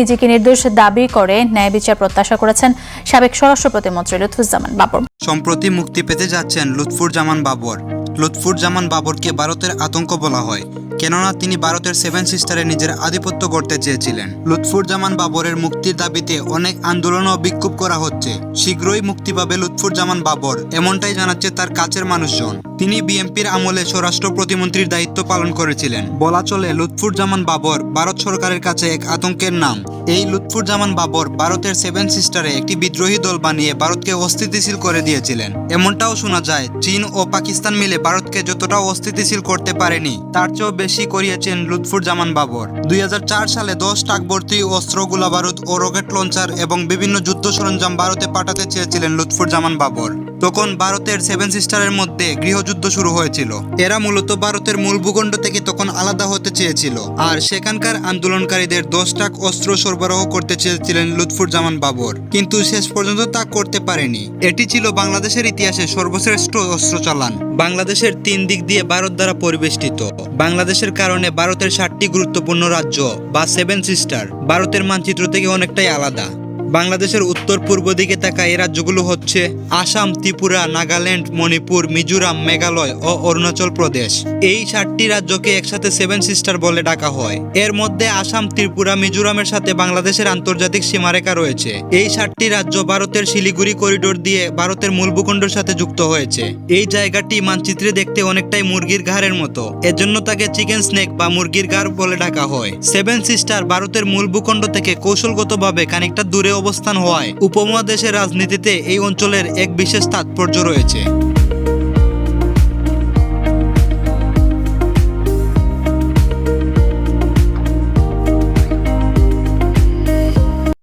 নিজেকে নির্দোষ দাবি করে ন্যায় বিচার প্রত্যাশা করেছেন সাবেক স্বরাষ্ট্র প্রতিমন্ত্রী লুৎফুজ্জামান বাবর। সম্প্রতি মুক্তি পেতে যাচ্ছেন লুৎফুর জামান বাবর। লুৎফুর জামান বাবরকে ভারতের আতঙ্ক বলা হয়, কেননা তিনি ভারতের সেভেন সিস্টারে নিজের আধিপত্য গড়তে চেয়েছিলেন। লুৎফুর জামান বাবরের মুক্তির দাবিতে অনেক আন্দোলন ও বিক্ষোভ করা হচ্ছে। শীঘ্রই মুক্তি পাবে লুৎফুর জামান বাবর, এমনটাই জানাচ্ছে তার কাছের মানুষজন। তিনি বিএনপির আমলে স্বরাষ্ট্র প্রতিমন্ত্রীর দায়িত্ব পালন করেছিলেন। বলা চলে লুৎফুর জামান বাবর ভারত সরকারের কাছে এক আতঙ্কের নাম। এই লুৎফুর জামান বাবর ভারতের সেভেন সিস্টারে একটি বিদ্রোহী দল বানিয়ে ভারতকে অস্থিতিশীল করে দিয়েছিলেন। এমনটাও শোনা যায়, চীন ও পাকিস্তান মিলে ভারতকে যতটা অস্থিতিশীল করতে পারেনি, তার চেয়েও বেশি করিয়েছেন লুৎফুর জামান বাবর। দুই হাজার চার সালে দশ টাক ভর্তি অস্ত্র, গোলাবারুদ ও রকেট লঞ্চার এবং বিভিন্ন যুদ্ধ সরঞ্জাম ভারতে পাঠাতে চেয়েছিলেন লুৎফুর জামান বাবর। তখন ভারতের সেভেন সিস্টারের মধ্যে গৃহযুদ্ধ শুরু হয়েছিল। এরা মূলত ভারতের মূল ভূখণ্ড থেকে তখন আলাদা হতে চেয়েছিল। আর সেখানকার আন্দোলনকারীদের দশ টাক অস্ত্র সরবরাহ করতে চেয়েছিলেন লুৎফুর জামান বাবর। কিন্তু শেষ পর্যন্ত তা করতে পারেনি। এটি ছিল বাংলাদেশের ইতিহাসে সর্বশ্রেষ্ঠ অস্ত্র চালান। বাংলাদেশের তিন দিক দিয়ে ভারত দ্বারা পরিবেষ্টিত। বাংলাদেশের কারণে ভারতের ষাটটি গুরুত্বপূর্ণ রাজ্য বা সেভেন সিস্টার ভারতের মানচিত্র থেকে অনেকটাই আলাদা। বাংলাদেশের উত্তর পূর্ব দিকে থাকা এই রাজ্যগুলো হচ্ছে আসাম, ত্রিপুরা, নাগাল্যান্ড, মণিপুর, মিজোরাম, মেঘালয় ও অরুণাচল প্রদেশ। এই সাতটি রাজ্যকে একসাথে সেভেন সিস্টার বলে ডাকা হয়। এর মধ্যে আসাম, ত্রিপুরা, মিজোরামের সাথে বাংলাদেশের আন্তর্জাতিক সীমারেখা রয়েছে। এই সাতটি রাজ্য ভারতের শিলিগুড়ি করিডোর দিয়ে ভারতের মূল ভূখণ্ডের সাথে যুক্ত হয়েছে। এই জায়গাটি মানচিত্রে দেখতে অনেকটাই মুরগির ঘাড়ের মতো। এজন্য তাকে চিকেন স্নেক বা মুরগির ঘাড় বলে ডাকা হয়। সেভেন সিস্টার ভারতের মূল ভূখণ্ড থেকে কৌশলগতভাবে খানিকটা দূরে অবস্থান হওয়ায় উপমহাদেশের রাজনীতিতে এই অঞ্চলের এক বিশেষ তাৎপর্য রয়েছে।